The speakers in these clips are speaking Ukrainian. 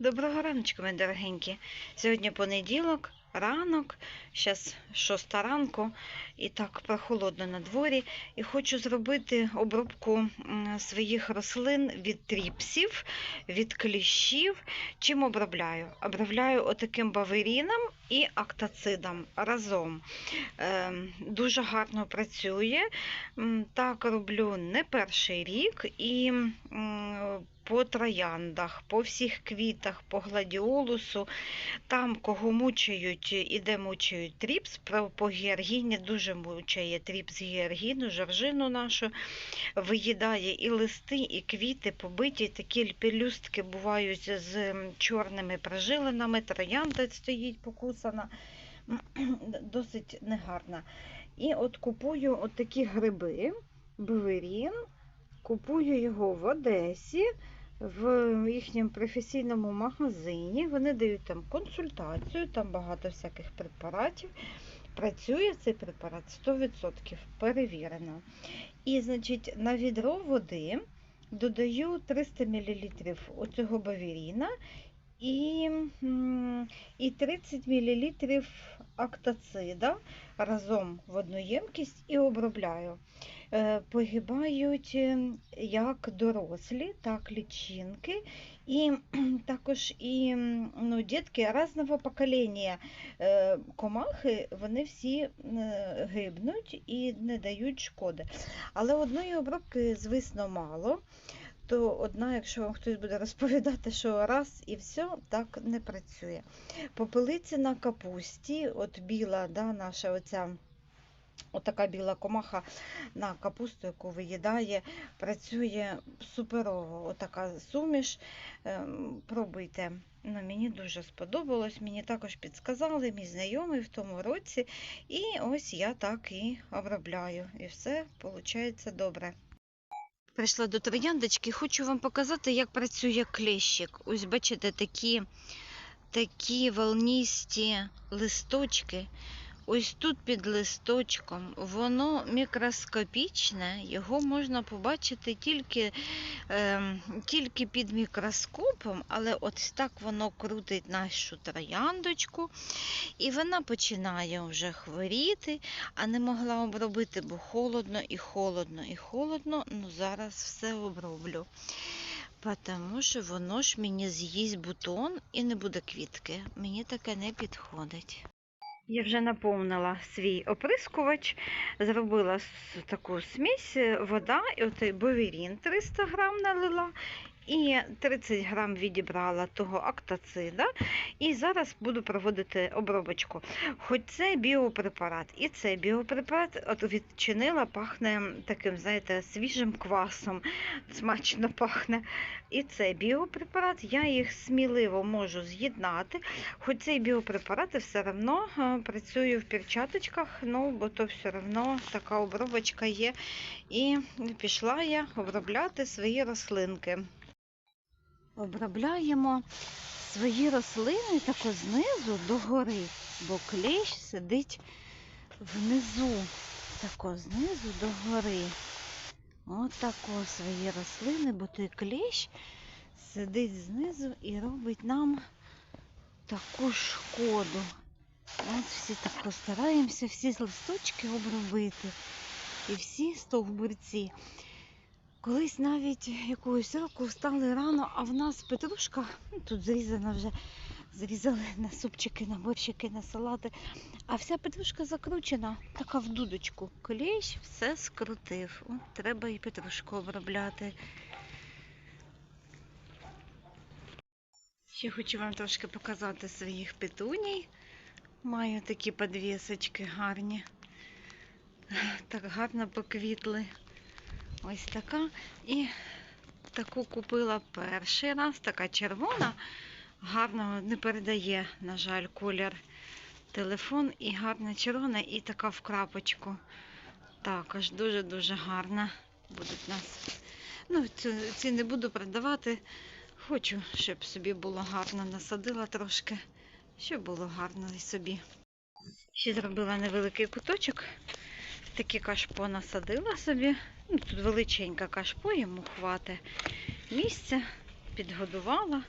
Доброго раночку, мої дорогенькі. Сьогодні понеділок, ранок, зараз шоста ранку, і так прохолодно на дворі. І хочу зробити обробку своїх рослин від тріпсів, від кліщів. Чим обробляю? Обробляю отаким баверіном і актацидом разом. Ем, Дуже гарно працює. Так роблю не перший рік і по трояндах, по всіх квітах, по гладіолусу. Там, кого мучають і де мучають тріпс, по гіаргіні дуже мучає тріпс гіаргіну, жоржину нашу виїдає і листи, і квіти побиті. Такі пелюстки бувають з чорними прожилинами, троянда стоїть покусана, досить негарна. І от купую от такі гриби, беверін, купую його в Одесі в їхньому професійному магазині. Вони дають там консультацію, там багато всяких препаратів. Працює цей препарат 100% перевірено. І, значить, на відро води додаю 300 мл оцього бавіріна і, і 30 мл актацида разом в одну ємкість і обробляю. Е, Погибають е, як дорослі, так лічинки, і також і ну, дітки різного покоління е, комахи, вони всі гибнуть і не дають шкоди. Але одної обробки, звісно, мало. То одна, якщо вам хтось буде розповідати, що раз і все, так не працює. Попелиці на капусті, от біла, да, наша оця. Отака біла комаха на капусту, яку виїдає, працює суперово. Отака суміш. Ем, Пробуйте. Ну, мені дуже сподобалось. Мені також підсказали мій знайомий в тому році. І ось я так і обробляю. І все виходить добре. Прийшла до трояндочки, хочу вам показати, як працює клещик. Ось бачите, такі, такі волністі листочки. Ось тут під листочком воно мікроскопічне, його можна побачити тільки, ем, тільки під мікроскопом, але ось так воно крутить нашу трояндочку, і вона починає вже хворіти, а не могла обробити, бо холодно і холодно, і холодно. Ну зараз все оброблю. Тому що воно ж мені з'їсть бутон і не буде квітки. Мені таке не підходить. Я вже наповнила свій оприскувач, зробила таку смесь, е, вода, і от боверін 300 грам налила, і 30 грам відібрала того актацида. І зараз буду проводити обробочку. Хоч це біопрепарат, і це біопрепарат от відчинила, пахне таким, знаєте, свіжим квасом, смачно пахне. І це біопрепарат, я їх сміливо можу з'єднати. Хоч цей біопрепарат, все одно е, працюю в перчаточках, ну, бо то все одно така обробочка є. І пішла я обробляти свої рослинки. Обробляємо свої рослини тако знизу до гори, бо клещ сидить внизу, тако знизу до гори. Отако свої рослини, бо той клещ сидить знизу і робить нам таку шкоду. От всі так постараємося всі листочки обробити. І всі стовбурці. Колись навіть якогось року встали рано, а в нас петрушка, ну, тут зрізана вже, зрізали на супчики, на борщики, на салати. А вся петрушка закручена, така в дудочку. Клещ все скрутив. От, треба і петрушку обробляти. Ще хочу вам трошки показати своїх петуній. Маю такі подвісочки гарні. Так гарно поквітли. Ось така. І таку купила перший раз, така червона. Гарно не передає, на жаль, колір телефон і гарна червона, і така в крапочку. Також дуже-дуже гарна. Будуть нас. Ну, ці, ці не буду продавати. Хочу, щоб собі було гарно. Насадила трошки, щоб було гарно і собі. Ще зробила невеликий куточок. Такі кашпо насадила собі. Ну, тут величенька кашпо, йому хватить місця, підгодувала.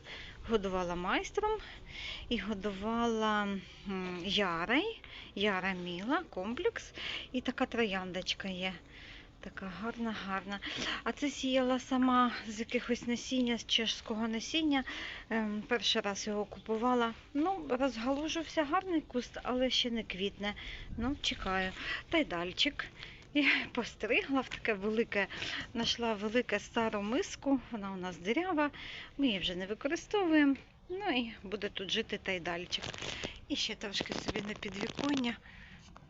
годувала майстром і годувала м, ярой, яра міла, комплекс. І така трояндочка є. Така гарна, гарна. А це сіяла сама з якихось насіння, з чешського насіння. Ем, перший раз його купувала. Ну, розгалужився гарний куст, але ще не квітне. Ну, чекаю. Тайдальчик. І постригла в таке велике, знайшла велике стару миску, вона у нас дирява, ми її вже не використовуємо. Ну і буде тут жити тайдальчик. І ще трошки собі на підвіконня,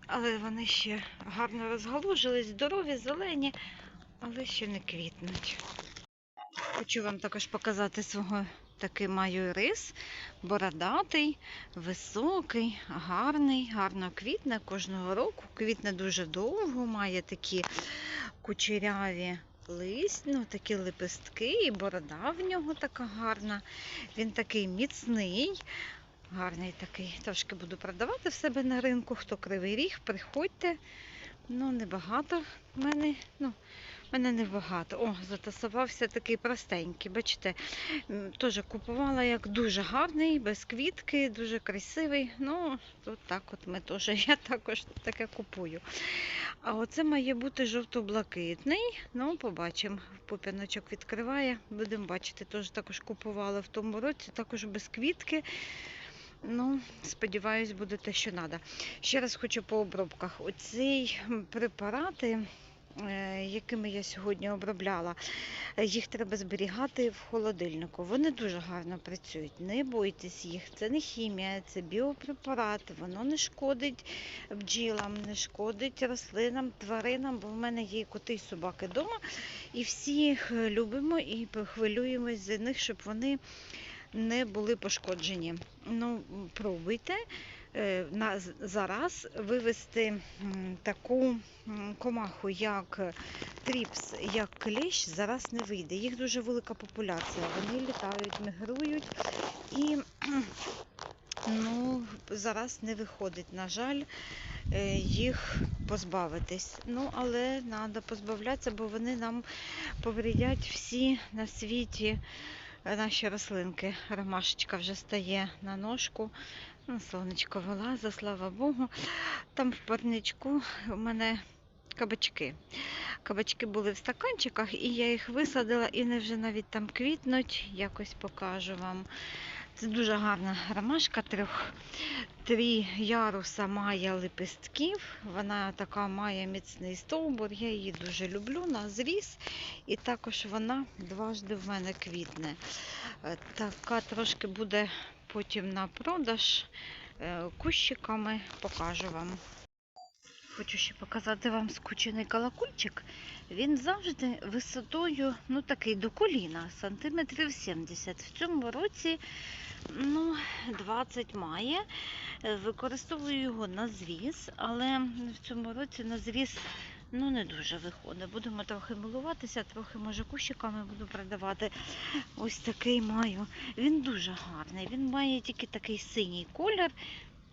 але вони ще гарно розгалужились, здорові, зелені, але ще не квітнуть. Хочу вам також показати свого такий маю рис, бородатий, високий, гарний, гарно квітне кожного року. Квітне дуже довго, має такі кучеряві листь, ну, такі лепестки, і борода в нього така гарна. Він такий міцний, гарний такий. Трошки буду продавати в себе на ринку. Хто кривий ріг, приходьте. Ну, небагато в мене. Ну, мене небагато. О, затасувався такий простенький. Бачите, теж купувала як дуже гарний, без квітки, дуже красивий. Ну, от так от ми теж, я також таке купую. А оце має бути жовто-блакитний. Ну, побачимо. Пуп'яночок відкриває. Будемо бачити. Теж також купувала в тому році, також без квітки. Ну, сподіваюсь, буде те, що треба. Ще раз хочу по обробках. Оці препарати, якими я сьогодні обробляла, е, їх треба зберігати в холодильнику. Вони дуже гарно працюють. Не бойтесь їх. Це не хімія, це біопрепарат. Воно не шкодить бджілам, не шкодить рослинам, тваринам, бо в мене є коти і собаки вдома. І всі їх е, любимо і хвилюємось за них, щоб вони не були пошкоджені. Ну, пробуйте е, на, зараз вивести таку комаху, як е, тріпс, як кліщ, зараз не вийде. Їх дуже велика популяція. Вони літають, мігрують і ну, зараз не виходить, на жаль, е, їх позбавитись. Ну, але треба позбавлятися, бо вони нам повредять всі на світі е, наші рослинки. Ромашечка вже стає на ножку. Ну, сонечко вилазить, слава Богу. Там в парничку у мене кабачки. Кабачки були в стаканчиках, і я їх висадила, і вони вже навіть там квітнуть. Якось покажу вам. Це дуже гарна ромашка, трьох, три яруса має лепестків. Вона така має міцний стовбур. Я її дуже люблю на зріз. І також вона дважди в мене квітне. Е, Така трошки буде потім на продаж е, кущиками, покажу вам. Хочу ще показати вам скучений колокольчик. Він завжди висотою, ну такий до коліна, сантиметрів 70. В цьому році ну, 20 має. Використовую його на звіз, але в цьому році на звіз ну, не дуже виходить. Будемо трохи милуватися, трохи, може, кущиками буду продавати. Ось такий маю. Він дуже гарний. Він має тільки такий синій колір,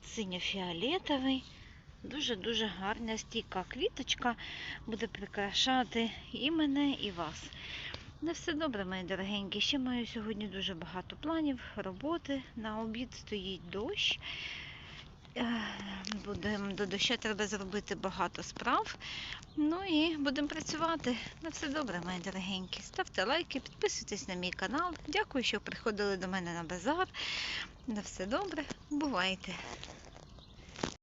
синьо-фіолетовий. Дуже-дуже гарна стійка квіточка буде прикрашати і мене, і вас. На все добре, мої дорогенькі. Ще маю сьогодні дуже багато планів, роботи. На обід стоїть дощ. Е, Будем, до дощу треба зробити багато справ. Ну і будемо працювати. На все добре, мої дорогенькі. Ставте лайки, підписуйтесь на мій канал. Дякую, що приходили до мене на базар. На все добре. Бувайте!